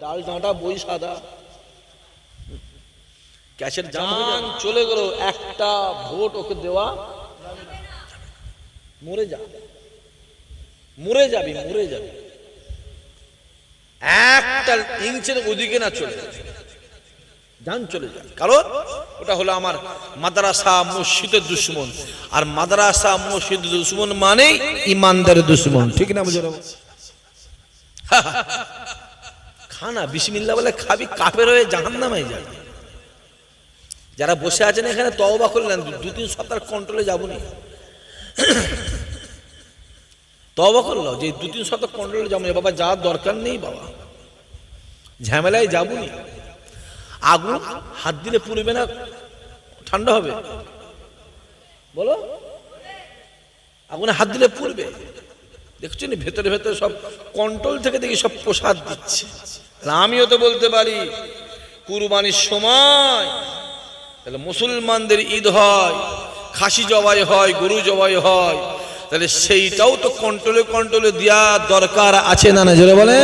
ডাল ডাঁটা বই সাদা। ক্যাশের জান চলে গেল একটা ভোট ওকে দেওয়া। মরে যা। মরে যাবি মরে যাবি। একটা ইঞ্চের ওদিকে না চলে যাবে। যান চলে যান কারণ ওটা হলো আমার মাদ্রাসা মসজিদের দুশ্মন। আর মাদ্রাসা মসজিদ দুশ্মন মানেই ইমানদারের দুশ্মন। ঠিক না বুঝে খানা বিসমিল্লা বলে খাবি, কাপের হয়ে জাহান নামাই যাবে যারা বসে আছেন এখানে তওবা করলেন, দু- তিন সপ্তাহ কন্ট্রোলে যাব নি তওবা করল, যে দু তিন সপ্তাহ কন্ট্রোলে যাব না বাবা যাওয়ার দরকার নেই বাবা। ঝামেলায় যাব নি আগুন হাত দিলে পুড়বে না, ঠান্ডা হবে। বলো? আগুনে হাত দিলে পুড়বে। দেখছ নি, ভেতরে ভেতরে সব কন্ট্রোল থেকে দেখি সব প্রসাদ দিচ্ছে। আমিও তো বলতে পারি, কুরবানির সময় তাহলে মুসলমানদের ঈদ হয়, খাসি জবাই হয়, গরু জবাই হয়, তাহলে সেইটাও তো কন্ট্রোলে কন্ট্রোলে দেওয়া দরকার আছে না না, জোরে বলে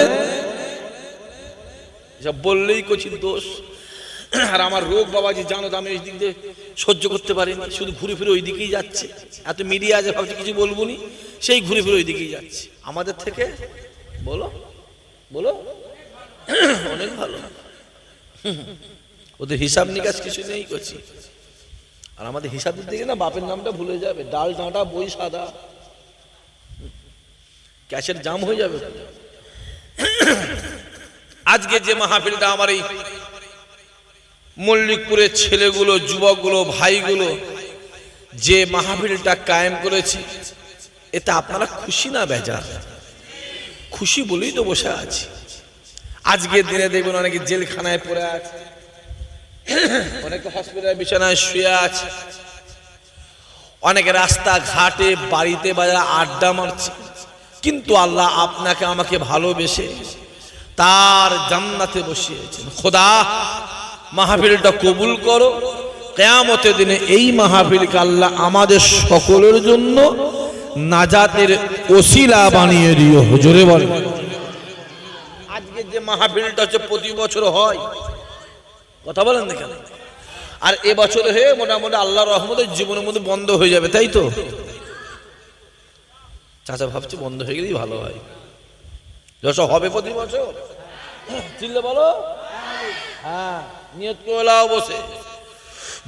এসব বললেই কচি দোষ। আর আমার রোগ বাবাজি জানো তো আমি ওই দিক দিয়ে সহ্য করতে পারিনি শুধু ঘুরে ফিরে ওই দিকেই যাচ্ছে। এত মিডিয়া আছে, ভাবছি কিছু বলব নি, সেই ঘুরে ফিরে ওই দিকেই যাচ্ছে। আমাদের থেকে, বলো বলো। অনেক ভালো। ওদের হিসাব নিকাশ কিছু নেই করছি আর আমাদের হিসাবের দিকে না বাপের নামটা ভুলে যাবে। ডাল, ডাঁটা, বই, সাদা। ক্যাশের জাম হয়ে যাবে। আজকে যে মাহফিলটা আমার এই মল্লিকপুরের ছেলেগুলো, যুবকগুলো, ভাইগুলো যে মাহফিলটা কায়েম করেছি, এতে আপনারা খুশি না বেজার? খুশি বলেই তো বসে আছি। আজকের দিনে দেখবেন অনেকে জেলখানায় পড়ে আছে। অনেকে হসপিটাল বিছানায় শুয়ে আছে। অনেকে রাস্তা ঘাটে বাড়িতে, বাজারে আড্ডা মারছে। কিন্তু আল্লাহ আপনাকে, আমাকে ভালোবেসে তার জান্নাতে বসিয়েছেন। খোদা, মাহফিলটা কবুল করো। কেয়ামতের দিনে এই মাহফিলকে আল্লাহ আমাদের সকলের জন্য নাজাতের ওসিলা বানিয়ে দিও। জোরে বলে আজকে মাহফিলটা হচ্ছে প্রতি বছর হয়। কথা বলেন না কেন? আর এবছর হয়ে মোটামুটি আল্লাহ রহমতের জীবনের মধ্যে বন্ধ হয়ে যাবে, তাই তো? চাচা ভাবছে বন্ধ হয়ে গেলেই ভালো হয়। যশ হবে প্রতি বছর? চিল্লে বলো। হ্যাঁ নিয়ত করে বসে।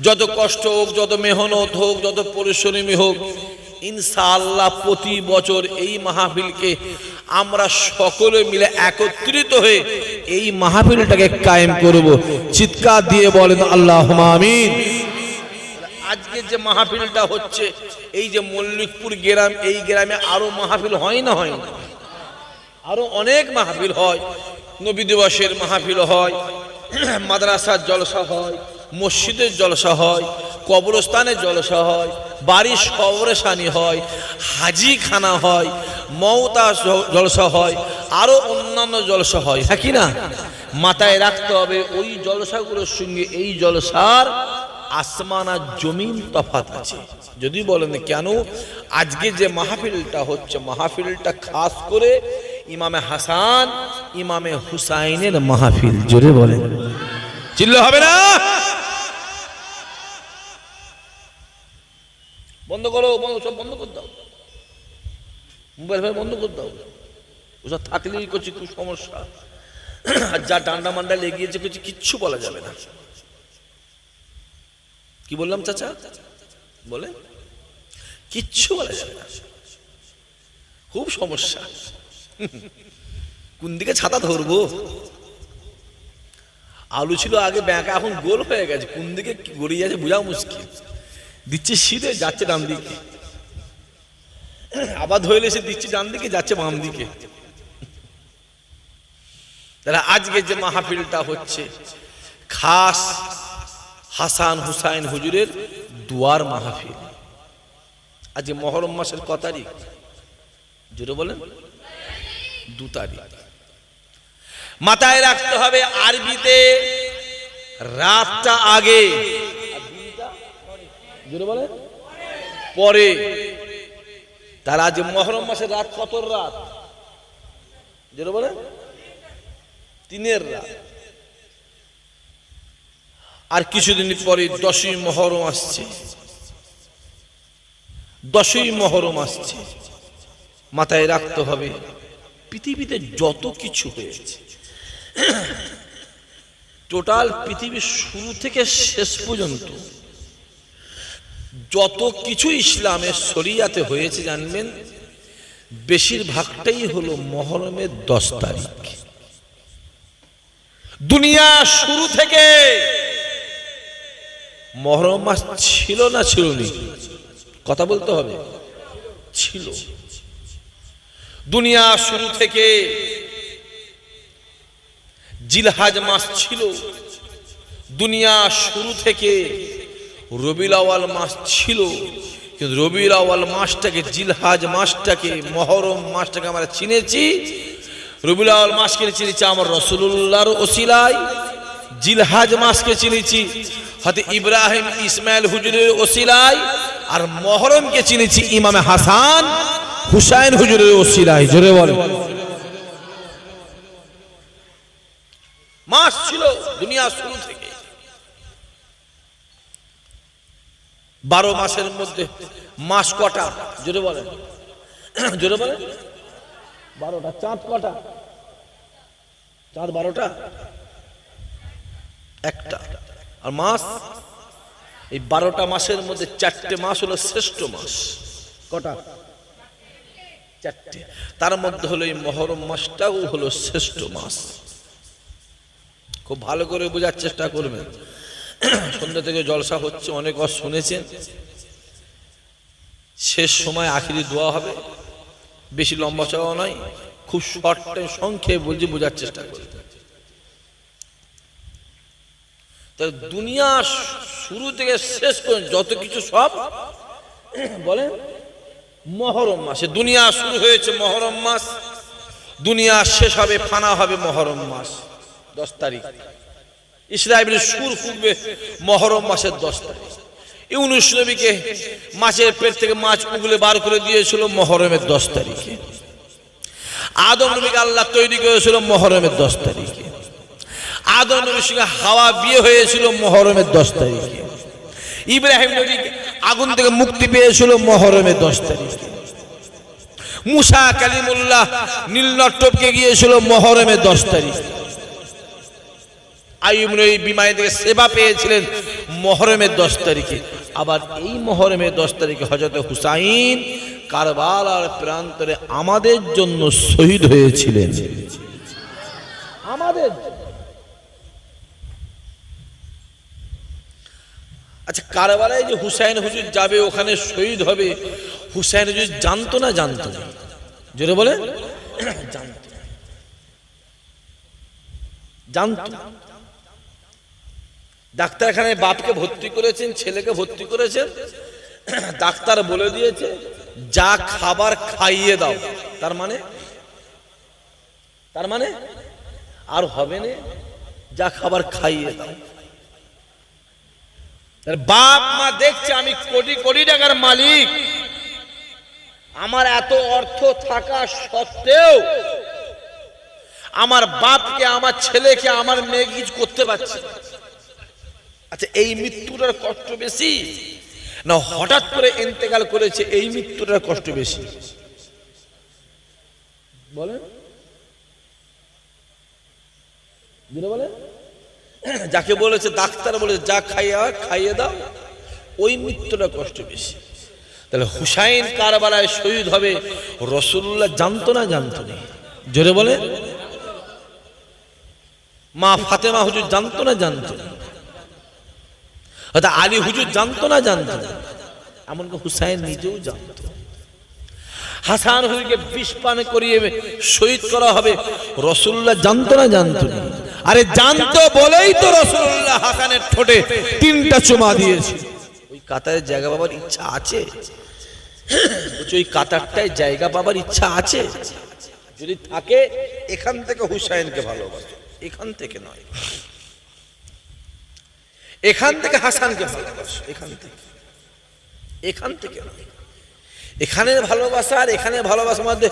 যত কষ্ট হোক, যত মেহনত হোক, যত পরিশ্রমী হোক ইনশাআল্লাহ প্রতি বছর এই মাহফিলকে আমরা সকলে মিলে একত্রিত হয়ে এই মাহফিলটাকে কায়েম করব। চিৎকার দিয়ে বলেন আল্লাহ আমিন। আজকে যে মাহফিলটা হচ্ছে, এই যে মল্লিকপুর গ্রাম, এই গ্রামে আরও মাহফিল হয় না হয়? না আরও অনেক মাহফিল হয়। নবী দিবসের মাহফিল হয়, মাদ্রাসার জলসা হয় মসজিদের জলসা হয় কবরস্থানের জলসা হয়, বাড়ির সবরেশানি হয় হাজি খানা হয় মমতা জলসা হয়, আরও অন্যান্য জলসা হয় হ্যাঁ কি না? মাথায় রাখতে হবে, ওই জলসাগুলোর সঙ্গে এই জলসার আসমান আর জমিন তফাত আছে। যদি বলেন কেন? আজকে যে মাহফিলটা হচ্ছে, মাহফিলটা খাস করে ইমামে হাসান, ইমামে হুসাইনের মাহফিল, জোরে বলেন। চিল্লে হবে না? করো সব বন্ধ করে দাও। মোবাইল ফোন বন্ধ করে দাও। ওসব থাকলেই করছি, খুব সমস্যা। আর যা ডান্ডা মান্ডা লেগিয়েছে কিছু কিচ্ছু বলা যাবে না। কি বললাম, চাচা? বলে, কিচ্ছু বলা যাবে না। খুব সমস্যা। কোন দিকে ছাতা ধরবো? আলু ছিল আগে ব্যাঁকা এখন গোল হয়ে গেছে। কোন দিকে গড়িয়ে যাচ্ছে বোঝা মুশকিল। দিচ্ছে শীতে যাচ্ছে ডান দিকে। আবার ধরে এসে দিচ্ছে ডান দিকে, যাচ্ছে বাম দিকে। তাহলে আজকে যে মাহফিলটা হচ্ছে, খাস হাসান হুসাইন হুজুরের দুয়ার মাহফিল। আজকে মহরম মাসের ক তারিখ? জুড়ে বলেন। দু তারিখ। মাথায় রাখতে হবে, আরবিতে রাতটা আগে। পরে তার আজ মহরম মাসের রাত কত রাত? জোরে বলে তিনের রাত। আর কিছুদিন পরে দশই মহরম আসছে। দশই মহরম আসছে। মাথায় রাখতে হবে, পৃথিবীতে যত কিছু হয়েছে, টোটাল পৃথিবীর শুরু থেকে শেষ পর্যন্ত যত কিছু ইসলামের শরিয়াতে হয়েছে, জানবেন, বেশিরভাগটাই হলো মহরমের দশ তারিখ। দুনিয়া শুরু থেকে মহরম মাস ছিল না ছিল কথা বলতে হবে। ছিল। দুনিয়া শুরু থেকে জিলহাজ মাস ছিল। দুনিয়া শুরু থেকে রবিউল আওয়াল মাস ছিল, কিন্তু রবিউল আওয়াল মাসটাকে, জিলহাজ মাসটাকে, মহরম মাসটাকে আমরা চিনেছি। রবিউল আওয়াল মাসকে চিনেছি আমার রসুল্লাহর ওসিলায়। জিলহাজ মাসকে চিনেছি হাতে ইব্রাহিম ইসমাইল হুজুরের ওসিলায়। আর মহরমকে চিনেছি ইমামে হাসান হুসাইন হুজুরের ওসিলায়। জোরে বলে মাস ছিল দুনিয়া শুরু থেকে। বারো মাসের মধ্যে, মাস কটা? জোরে বলেন। জোরে বলেন। বারোটা, চাঁদ কটা? চাঁদ বারোটা? একটা। আর মাস? এই বারোটা মাসের মধ্যে চারটে মাস হলো শ্রেষ্ঠ মাস। কটা? চারটে। তার মধ্যে হলো এই মহরম মাসটাও হলো শ্রেষ্ঠ মাস। খুব ভালো করে বোঝার চেষ্টা করবেন। সন্ধ্যা থেকে জলসা হচ্ছে, অনেক অস শুনেছেন। শেষ সময় আখিরি দোয়া হবে। বেশি লম্বা চাওয়া নয়, খুব শর্ট টাইম সংক্ষেপে বলছি, বোঝার চেষ্টা করবেন তা দুনিয়া শুরু থেকে শেষ পর্যন্ত যত কিছু সব, বলেন, মহরম মাসে। দুনিয়া শুরু হয়েছে মহরম মাস, দুনিয়া শেষ হবে, ফানা হবে মহরম মাস। দশ তারিখ। ইসরায়েলের সুর ফুটবে মহরম মাসের দশ তারিখ। ইউনুস নবীকে মাছের পেট থেকে মাছ উগলে বার করে দিয়েছিল মহরমের দশ তারিখে। আদম নবীকে আল্লাহ তৈরি করেছিল মহরমের দশ তারিখে। আদম নবীর সঙ্গে হাওয়া বিয়ে হয়েছিল মহরমের দশ তারিখে। ইব্রাহিম নবী আগুন থেকে মুক্তি পেয়েছিল মহরমের দশ তারিখে। মুসা কালিমুল্লাহ নীলনট্টপকে গিয়েছিল মহরমের দশ তারিখে। আইব নবী বিমায় থেকে সেবা পেয়েছিলেন মহরমের দশ তারিখে। আবার এই মহরমের দশ তারিখে হজরত হুসাইন কারবালার প্রান্তরে আমাদের জন্য শহীদ হয়েছিলেন। আমাদের। আচ্ছা কারবালায় যে হুসাইন হুজুর যাবে, ওখানে শহীদ হবে, হুসাইন হুজুর জানতো না জানতো না? জোরে বলে জানতো। জানতো। ডাক্তারখানায় বাপকে ভর্তি করেছেন, ছেলেকে ভর্তি করেছেন। ডাক্তার বলে দিয়েছে, যা খাবার খাইয়ে দাও। তার মানে? তার মানে? আর হবে না, যা খাবার খাইয়ে দাও। বাপ মা দেখছে, আমি কোটি কোটি টাকার মালিক। আমার এত অর্থ থাকা সত্ত্বেও আমার বাপকে, আমার ছেলেকে, আমার মেয়ে কিছু করতে পারছে না। আচ্ছা এই মৃত্যুটার কষ্ট বেশি? না, হঠাৎ করে ইন্তেকাল করেছে, এই মৃত্যুটার কষ্ট বেশি? বলেন। যাকে বলেছে, ডাক্তার বলেছে, যা খাইয়ে খাইয়ে দাও। ওই মৃত্যুটা কষ্ট বেশি। তাহলে হুসাইন কারবালায় শহীদ হবে, রসুল্লাহ জানতো না জানতো না? জোরে বলে মা ফাতেমা হুজুর জানতো না জানতো না? হয়তো আলী হুজুর জানতো না জানতো এমনকি হুসাইন নিজেও জানতো। হাসান হুজুরকে বিষ পান করিয়ে শহীদ করা হবে, রসুল্লাহ জানতো না জানতো আরে জানতো বলেই তো রসুল্লাহ হাসানের ঠোঁটে তিনটা চুমা দিয়েছে। ওই কাতারের জায়গা পাবার ইচ্ছা আছে? ওই কাতারটায় জায়গা পাবার ইচ্ছা আছে? যদি থাকে, এখান থেকে হুসাইনকে ভালোবাসো। এখান থেকে নয়। এখান থেকে হাসানকে ভালোবাসো এখান থেকে। এখান থেকে নয় এখানের ভালোবাসা আর এখানে ভালোবাসার মধ্যে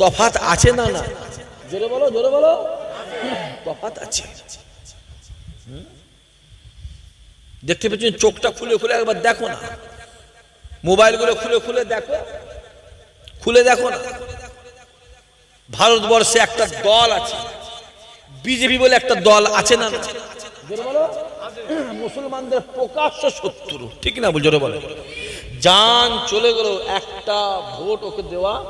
তফাত আছে না না? জোরে বলো জোরে বলো। তফাত আছে? দেখতে পেয়েছেন চোখটা খুলে খুলে একবার দেখো না। মোবাইলগুলো খুলে খুলে দেখো। খুলে দেখো না। ভারতবর্ষে একটা দল আছে। বিজেপি বলে একটা দল আছে না না? মুসলমানদের প্রকাশ্য শত্রু। ঠিক না জোরে বলে। যান, চলে গেল, একটা ভোট ওকে দেওয়া।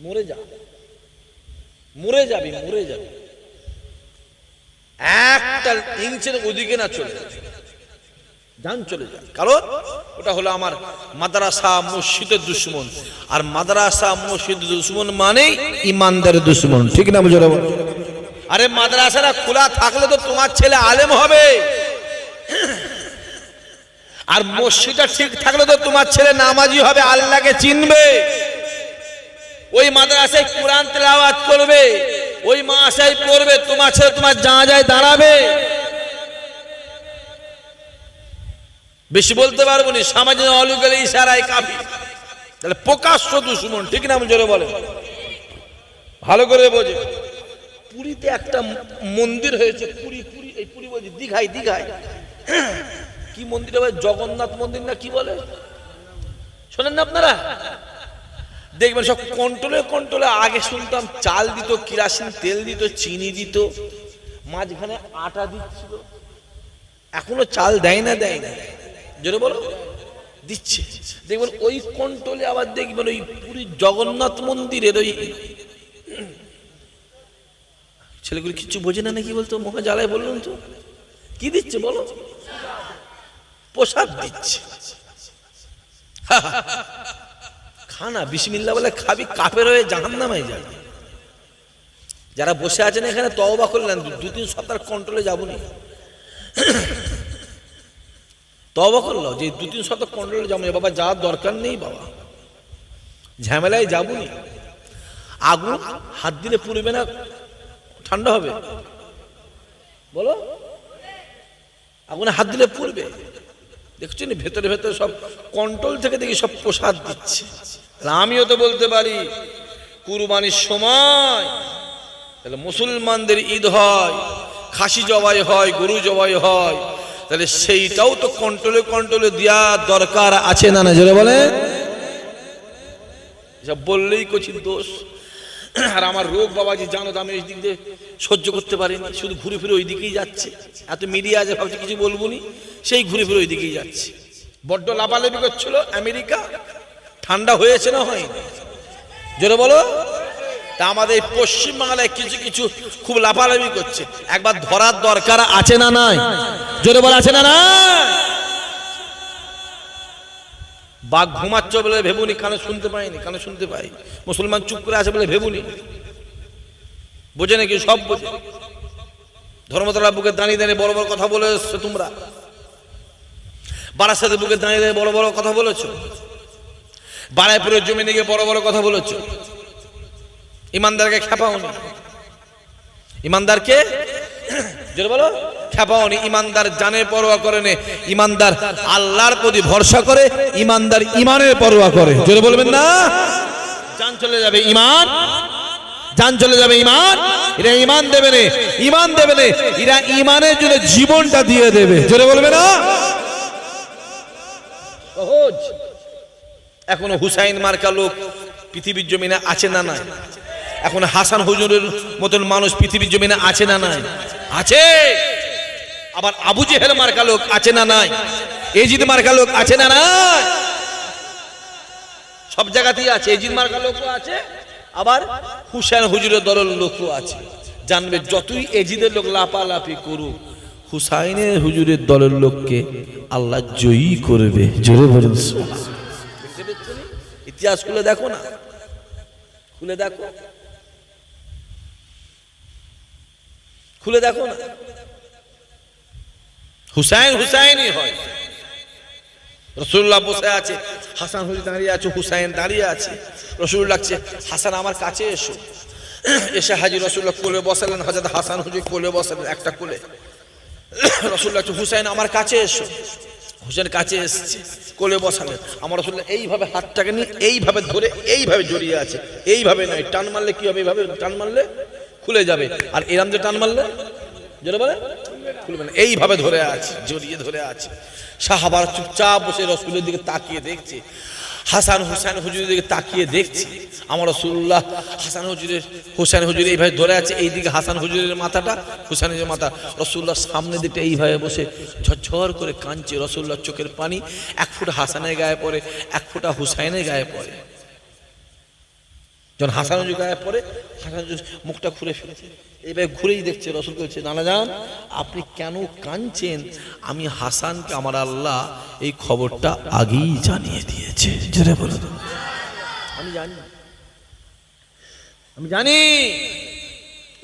মরে যা। মরে যাবি মরে যাবি। একটা ইঞ্চের ওদিকে না চলে। যান, চলে যায় কারণ ওটা হলো আমার মাদ্রাসা মসজিদের দুশ্মন। আর মাদ্রাসা মসজিদ দুশ্মন মানেই ইমানদারের দুশ্মন। ঠিক না বুঝলো আরে মাদ্রাসাটা খোলা থাকলে তো তোমার ছেলে আলেম হবে। আর মসজিদটা ঠিক থাকলে তো তোমার ছেলে নামাজি হবে, আল্লাহকে চিনবে। ওই মাদ্রাসায় কোরআন তেলাওয়াত করবে, ওই মাসায় পড়বে, তোমার ছেলে তোমার যা যায় দাঁড়াবে। বেশি বলতে পারব না, সামাজিক অলু গেলে ইশারায় কাফি তাহলে প্রকাশ্য দুশ্মন, ঠিক না, আমি জোরে বলে ভালো করে বোঝে পুরীতে একটা মন্দির হয়েছে, পুরী পুরী, এই পুরী বলছি, দীঘায় দীঘায়। কি মন্দির হবে? জগন্নাথ মন্দির না কি বলে? শোনেন না আপনারা? দেখবেন সব কন্ট্রোলে কন্ট্রোলে। আগে শুনতাম চাল দিত, কিরাসিন তেল দিত, চিনি দিত, মাঝখানে আটা দিচ্ছিল। এখনও চাল দেয় না দেয় না। জোরে বলো। দিচ্ছে। দেখবেন ওই কন্ট্রোলে আবার দেখবেন ওই পুরী জগন্নাথ মন্দিরের ওই ছেলেগুলো কিচ্ছু বোঝে না নাকি বলতো? মুখে জ্বালায় বললাম তো। কি দিচ্ছে বলো? প্রসাদ দিচ্ছে। খানা বিসমিল্লা বলে খাবি, কাপের হয়ে জাহান নামায় যাবে। যারা বসে আছেন এখানে তওবা করলেন, দু- তিন সপ্তাহ কন্ট্রোলে যাবনি তবা করল, যে দু তিন সপ্তাহ কন্ট্রোলে যাব না। বাবা, যাওয়ার দরকার নেই বাবা। ঝামেলায় যাবনি আগুন হাত দিলে পুড়বে না ঠান্ডা হবে? বলো। আগুনে হাত দিলে পুড়বে। দেখছেন ভেতরে ভেতরে সব কন্ট্রোল থেকে দেখি সব প্রসাদ দিচ্ছে। আমিও তো বলতে পারি, কুরবানির সময় তাহলে মুসলমানদের ঈদ হয়, খাসি জবাই হয়, গরু জবাই হয়, তাহলে সেইটাও তো কন্ট্রোলে কন্ট্রোলে দেওয়া দরকার আছে না না জোরে বলে বললেই কচি দোষ। আর আমার রোগ বাবাজি জানো তো আমি এই দিক দিয়ে সহ্য করতে পারিনি শুধু ঘুরে ফিরে ওই দিকেই যাচ্ছে। এত মিডিয়া আছে, ভাবছি কিছু বলব নি সেই ঘুরে ফিরে ওই দিকেই যাচ্ছে। বড্ড লাফালাফি করছিল আমেরিকা, ঠান্ডা হয়েছে না হয়নি? জোরে বলো। তা আমাদের পশ্চিম বাংলায় কিছু কিছু খুব লাফালাফি করছে। একবার ধরার দরকার আছে না নাই? জোরে বলা, আছে না না বাঘ ঘুমাচ্ছ বলে ভেবুনি কানে শুনতে পাইনি কানে শুনতে পাই মুসলমান চুপ করে আছে বলে ভেবুনি। বোঝে নাকি? সব বোঝে। ধর্মতলা বুকে দাঁড়িয়ে দাঁড়িয়ে বড় বড় কথা বলে এসছো তোমরা। বারাসাতের বুকে দাঁড়িয়ে দাঁড়িয়ে বড় বড় কথা বলেছ। বারাইপুরের জমিনে গিয়ে বড় বড় কথা বলেছ। ইমানদারকে খেপাও না ইমানদারকে? জোরে বলো। খেপাওনি ইমানদার জানের পরোয়া করে নে। ইমানদার আল্লাহর প্রতি ভরসা করে, ইমানদার ইমানের পরোয়া করে। জোরে বলবেন না? জান চলে যাবে ইমান। জান চলে যাবে ইমান। এরা ইমান দেবে না, ইমান দেবে না। এরা ইমানের জন্য জীবনটা দিয়ে দেবে। জোরে বলবে না? সহজ। এখনও হুসাইন মার্কা লোক পৃথিবীর জমিনে আছে না নাই? এখন হাসান হুজুরের মতন মানুষ পৃথিবীর জমিনে আছে না নাই? আছে। আবার আবু জেহেল মার্কা লোক আছে না নাই? এজিদ মার্কা লোক আছে না নাই? সব জায়গাতেই আছে। এজিদ মার্কা লোকও আছে, আবার হুসাইন হুজুরের দলের লোকও আছে। জানবে যতই এজিদের লোক লাপালাপি করুক, হুসাইনের হুজুরের দলের লোককে আল্লাহ জয়ী করবে। জোরে বলুন? ইতিহাস খুলে দেখো না? খুলে দেখো? খুলে দেখো না? হুসাইন, হুসাইনই হয়। রসুল্লাহ বসে আছে, হাসান হুজুর দাঁড়িয়ে আছে, হুসাইন দাঁড়িয়ে আছে। রসুল লাগছে হাসান আমার কাছে এসো। এসে হাজি রসুল্লাহ কোলে বসালেন হজরত হাসান হুজুর কোলে বসালেন, একটা কোলে। রসুল্লাহ হুসাইন আমার কাছে এসো। হুসেন কাছে এসছে, কোলে বসালেন। আমার রসুল্লাহ এইভাবে হাতটাকে নিয়ে, এইভাবে ধরে, এইভাবে জড়িয়ে আছে। এইভাবে নয়, টান মারলে কি হবে, এইভাবে টান মারলে খুলে যাবে। আর এরাম যে টান মারলে, যেটা বলে? খুলবে না। এইভাবে ধরে আছে, জড়িয়ে ধরে আছে। সাহাবার চুপচাপ বসে রসুলের দিকে তাকিয়ে দেখছে। হাসান হুসাইন হুজুরের দিকে তাকিয়ে দেখছি। আমার রসুল্লাহ হাসান হুজুরের হুসেন হুজুর এইভাবে ধরে আছে, এইদিকে হাসান হুজুরের মাথাটা হুসাইনের মাথা। রসুল্লাহ সামনের দিকে এইভাবে বসে ঝরঝর করে কাঁদছে। রসুল্লাহ চোখের পানি এক ফুট হাসানের গায়ে পড়ে, এক ফুটা হুসাইনের গায়ে পড়ে। যখন হাসান হুজুর গায়ে পড়ে, হাসান হুজুর মুখটা ঘুরে ফেলেছে। এইভাবে ঘুরেই দেখছে রসুল বলছে নানা যান আপনি কেন কাঁদছেন? আমি হাসানকে আমার আল্লাহ এই খবরটা আগেই জানিয়ে দিয়েছে। জোরে বলুন। আমি জানি। আমি জানি।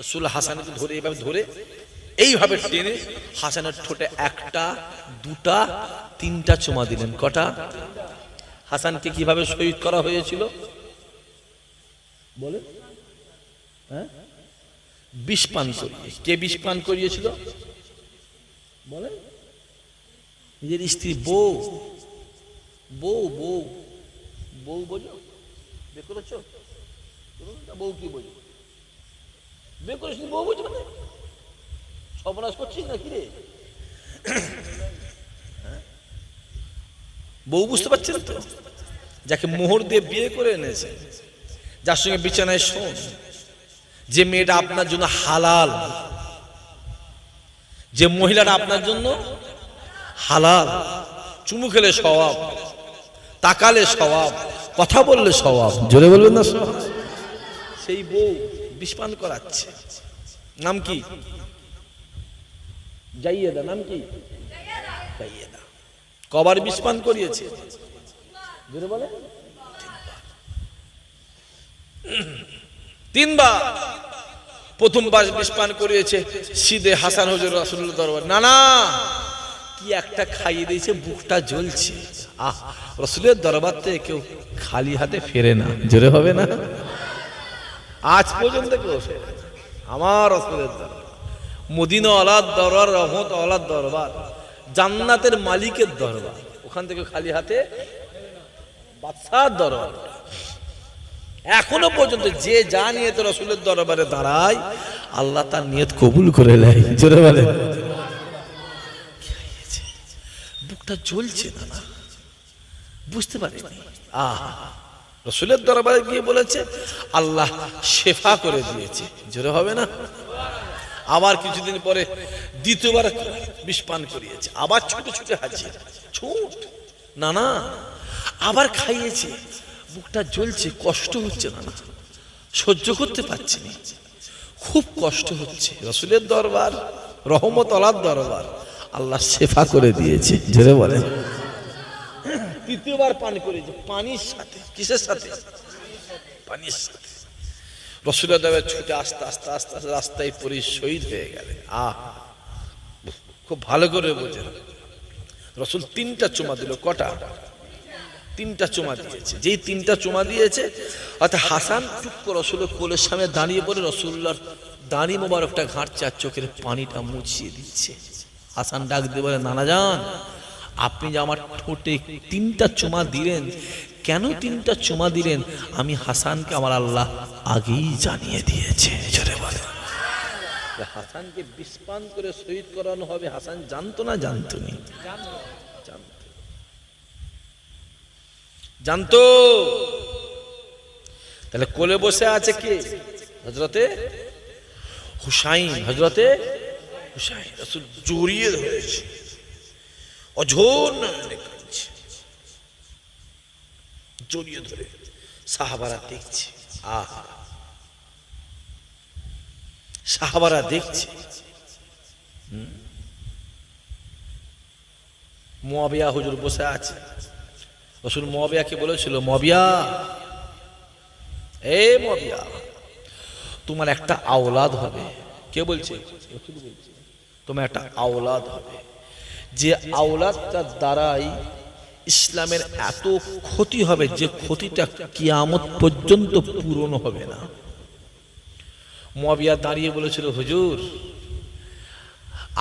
রসুল হাসানকে ধরে এইভাবে ধরে এইভাবে টেনে হাসানের ঠোঁটে একটা দুটা তিনটা চুমা দিলেন। কটা? হাসানকে কীভাবে শহীদ করা হয়েছিল? বলে হ্যাঁ? বিষ পান করিয়ে। কে বিষ পান করিয়েছিল? বলে নিজের স্ত্রী, বউ। বউ বউ। বউ বোঝো বে করেছ? বউ কি বোঝো বে করেছিস বউ বোঝো মানে? সর্বনাশ করছিস না কিরে? বউ বুঝতে পারছেন তো? যাকে মোহর দিয়ে বিয়ে করে এনেছে, যার সঙ্গে বিছানায় শোন। যে মেয়েটা আপনার জন্য হালাল যে মহিলাটা আপনার জন্য হালাল চুমু খেলে স্বভাব তাকালে স্বভাব কথা বললে স্বভাব। জোরে বলবেন না স্বভাব সেই বউ বিষপান করাচ্ছে। নাম কি? যাইয়েদা নাম কি? যাইয়েদা কবার বিষপান করিয়েছে? জোরে বলে তিনবার প্রথমবার বিষপান করিয়েছে সিদে হাসান হজুর রাসুল্লাহ দরবার। না না কি একটা খাইয়ে দিয়েছে, বুকটা জ্বলছে। আহ, রসুলের দরবার থেকে কেউ খালি হাতে ফেরে না। জোরে হবে না? আজ পর্যন্ত কেউ ফেরে আমার রসুলের দরবার। মদিনা আলাদ দরবার রহমত আলাদ দরবার, জান্নাতের মালিকের দরবার। ওখান থেকে খালি হাতে বাদশাহ দরবার। এখনও পর্যন্ত যে যা নিয়ে তো রসুলের দরবারে দাঁড়ায়, আল্লাহ তার নিয়ত কবুল করে নেয়। জোরে বলে? বুকটা জ্বলছে না? বুঝতে পারিনি। আহ, রসুলের দরবারে গিয়ে বলেছে, আল্লাহ শেফা করে দিয়েছে। জোরে হবে না? আবার কিছুদিন পরে দ্বিতীয়বার বিষপান করিয়েছে। আবার ছোট ছোট হাজির। ছোট, না না? আবার খাইয়েছে। বুকটা জ্বলছে, কষ্ট হচ্ছে না সহ্য করতে পারছি না। খুব কষ্ট হচ্ছে। রসুলের দরবার, রহমত আলার দরবার, আল্লাহ শেফা করে দিয়েছে। জোরে বলে তৃতীয়বার পান করেছে। পানির সাথে, কিসের সাথে? পানির সাথে। রসুলের দরবার ছুটে আস্তে আস্তে আস্তে আস্তে রাস্তায় পরি শহীদ হয়ে গেলেন। আহ! খুব ভালো করে বোঝেন। রসুল তিনটা চুমা দিল, কটা? তিনটা চুমা দিয়েছে। যেই তিনটা চুমা দিয়েছে অর্থাৎ হাসান টুক করে রসুলের কোলের সামনে দাঁড়িয়ে পড়ে রসুল্লার দাঁড়ি মোবারকটা ঘাঁটছে আর চোখের পানিটা মুছিয়ে দিচ্ছে। হাসান ডাক দিয়ে বলে নানা যান আপনি যে আমার ঠোঁটে তিনটা চুমা দিলেন কেন তিনটা চুমা দিলেন? আমি হাসানকে আমার আল্লাহ আগেই জানিয়ে দিয়েছে। জোরে বলে। হাসানকে বিস্পান করে শহীদ করানো হবে হাসান জানতো না জানতো নি? জানতো। জানতো? তাহলে কোলে বসে আছে কে? হজরতে হুসাইন হজরতে হুসাইন, রসুল জড়িয়ে ধরেছে। অঝোর। জড়িয়ে ধরে সাহাবারা দেখছে। আহা। সাহাবারা দেখছে। মুয়াবিয়া হুজুর বসে আছে। রসুল মবিয়াকে বলেছিল? মবিয়া এ মবিয়া তোমার একটা আওলাদ হবে। কে বলছে? তোমার একটা আওলাদ হবে। যে আওলাদটার দ্বারাই ইসলামের এত ক্ষতি হবে যে ক্ষতিটা কিয়ামত পর্যন্ত পূরণ হবে না। মবিয়া দাঁড়িয়ে বলেছিল, হুজুর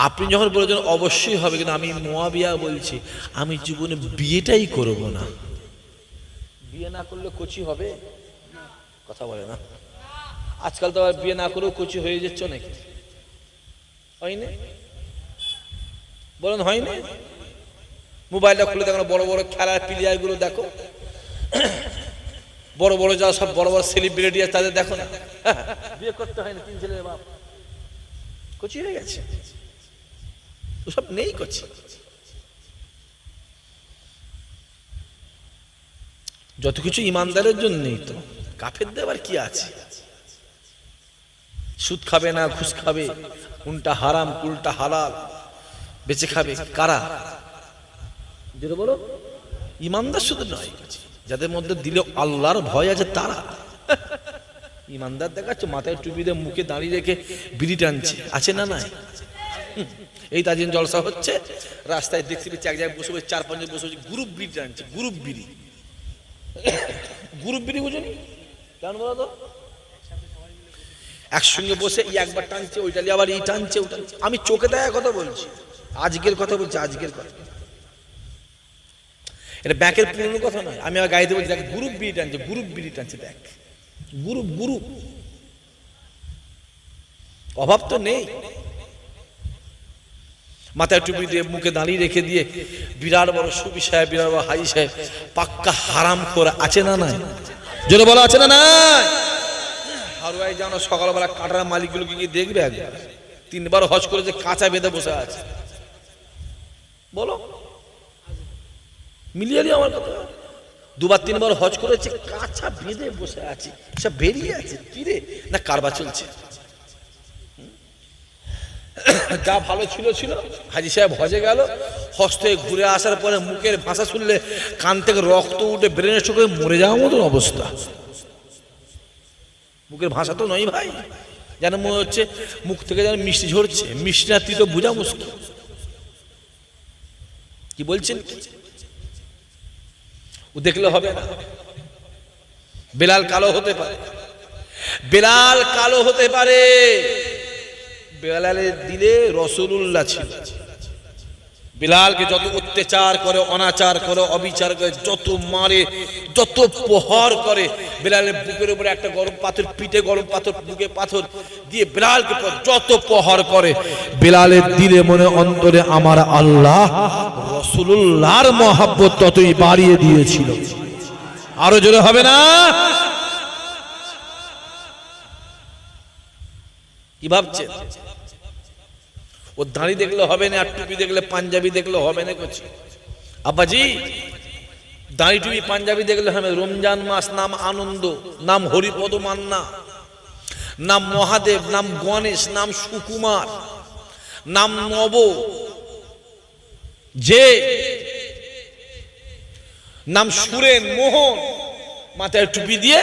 আপনি যখন বলেছেন, অবশ্যই হবে, কিন্তু আমি মোয়াবিয়া বলছি, আমি জীবনে বিয়েটাই করব না। বিয়ে না করলে কচি হবে? কথা বলে না। আজকাল তো বিয়ে না করেও কচি হয়ে যাচ্ছ নাকি হয়নি? বলুন, হয়নি? মোবাইলটা খুলে দেখো বড় বড় খেলার প্লেয়ারগুলো দেখো। বড় বড় যারা সব বড় বড় সেলিব্রিটি আছে, তাদের দেখো না। বিয়ে করতে হয় না তিন ছেলের বাপ। কচি হয়ে গেছে। সব নেই করছে যত কিছু ইমানদারের জন্যই তো কাফের দেবার কি আছে? সুদ খাবে না, ঘুষ খাবে, কোনটা হারাম উল্টা হালাল, বেঁচে খাবে কারা? যেটা বলো, ইমানদার শুধু নয়, যাদের মধ্যে দিলে আল্লাহর ভয় আছে তারা। ইমানদার দেখাচ্ছে মাথায় টুপি দিয়ে মুখে দাঁড়িয়ে রেখে বিড়ি টানছে, আছে না নাই? এই তাজিন জলসা হচ্ছে। রাস্তায় দেখছি এক জায়গায় বসে বসে, চার পাঁচজন বসে বসে গ্রুপ বিড়ি টানছে গ্রুপ বিড়ি গ্রুপ বিড়ি বুঝুনি কেন বলো তো? একসঙ্গে বসে ই একবার টানছে, ওইটা আবার এই টানছে, ওটা আমি চোখে দেখা কথা বলছি। আজকের কথা বলছি, আজকের কথা। এটা ব্যাকের পুরনো কথা নয়। আমি আমার গাড়িতে বলছি, দেখ গ্রুপ বিড়ি টানছে গ্রুপ বিড়ি টানছে, দেখ। গ্রুপ গ্রুপ অভাব তো নেই। মাথায় টুপি দিয়ে মুখে দাঁড়িয়ে রেখে দিয়ে, বিরাট বড় সুবি সাহেব, বিরাট বড় হাই সাহেব, পাক্কা হারাম করে আছে না নাই? জোরে বলো, আছে না নাই? হারুয়াই জানো, সকালবেলা কাটার মালিকগুলোকে গিয়ে দেখবে একবার। তিনবার হজ করেছে কাঁচা বেঁধে বসে আছে। বলো। মিলিয়ে দিও আমার কথা। দুবার তিনবার হজ করেছে, কাঁচা বেঁধে বসে আছে। সব বেরিয়ে আছে কিরে না, কারবার চলছে। যা ভালো ছিল ছিল। হাজি সাহেব হজে গেল। হস্ত ঘুরে আসার পরে মুখের ভাষা শুনলে কান থেকে রক্ত উঠে ব্রেনের চোখে মরে যাওয়ার মতন অবস্থা। মুখের ভাষা তো নয় ভাই। যেন মনে হচ্ছে মুখ থেকে যেন মিষ্টি ঝরছে। মিষ্টি না তো বোঝা মুশকিল। কি বলছেন ও দেখলে হবে না। বেলাল কালো হতে পারে। বেলাল কালো হতে পারে। বেলালের দিলে রসুল্লাহ ছিল। বিলালকে যত অত্যাচার করে, অনাচার করে, অবিচার করে, যত মারে, যত প্রহর করে, বিলালের বুকের উপরে একটা গরম পাথর, পিঠে গরম পাথর, বুকে পাথর দিয়ে বিলালকে যত প্রহার করে, বিলালের দিলে মনে অন্তরে আমার আল্লাহ রসুল্লাহর মহাব্বত ততই বাড়িয়ে দিয়েছিল। আরও জোরে হবে না? কি ভাবছেন? ও দাঁড়ি দেখলে হবে না, আর টুপি দেখলে পাঞ্জাবি দেখলে হবে না করছি আব্বাজি দাঁড়ি টুপি পাঞ্জাবি দেখলে হবে রমজান মাস, নাম আনন্দ, নাম হরিপদ মান্না, নাম মহাদেব, নাম গণেশ, নাম সুকুমার, নাম নব। যে, নাম সুরেন মোহন, মাথায় টুপি দিয়ে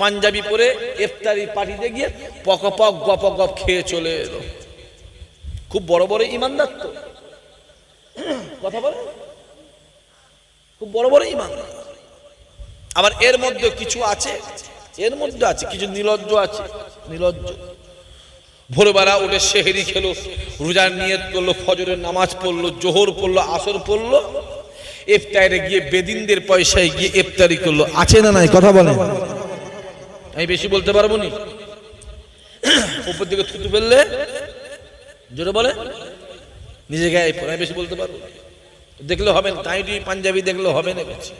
পাঞ্জাবি পরে ইফতারি পার্টিতে গিয়ে পক পক গপ গপ খেয়ে চলে এলো। খুব বড় বড় ইমানদার তো। কথা বলে? খুব বড় বড় ইমানদার। আবার এর মধ্যে কিছু আছে, এর মধ্যে আছে, কিছু নিলজ্জ আছে, নিলজ্জ। ভোরবেলা উঠে সেহেরি খেলো, রোজার নিয়ত করল, ফজরের নামাজ পড়ল, জোহর পড়ল, আসর পড়ল, ইফতারে গিয়ে বেদিনদের পয়সায় গিয়ে ইফতারি করল। আছে না নাই? কথা বলে আমি বেশি বলতে পারব নি? উপর দিকে থুতু ফেললে জোরে বলে? নিজে গায়ে বেশি বলতে পারব দেখলে হবে না, তাই পাঞ্জাবি দেখলে হবে না বেশি।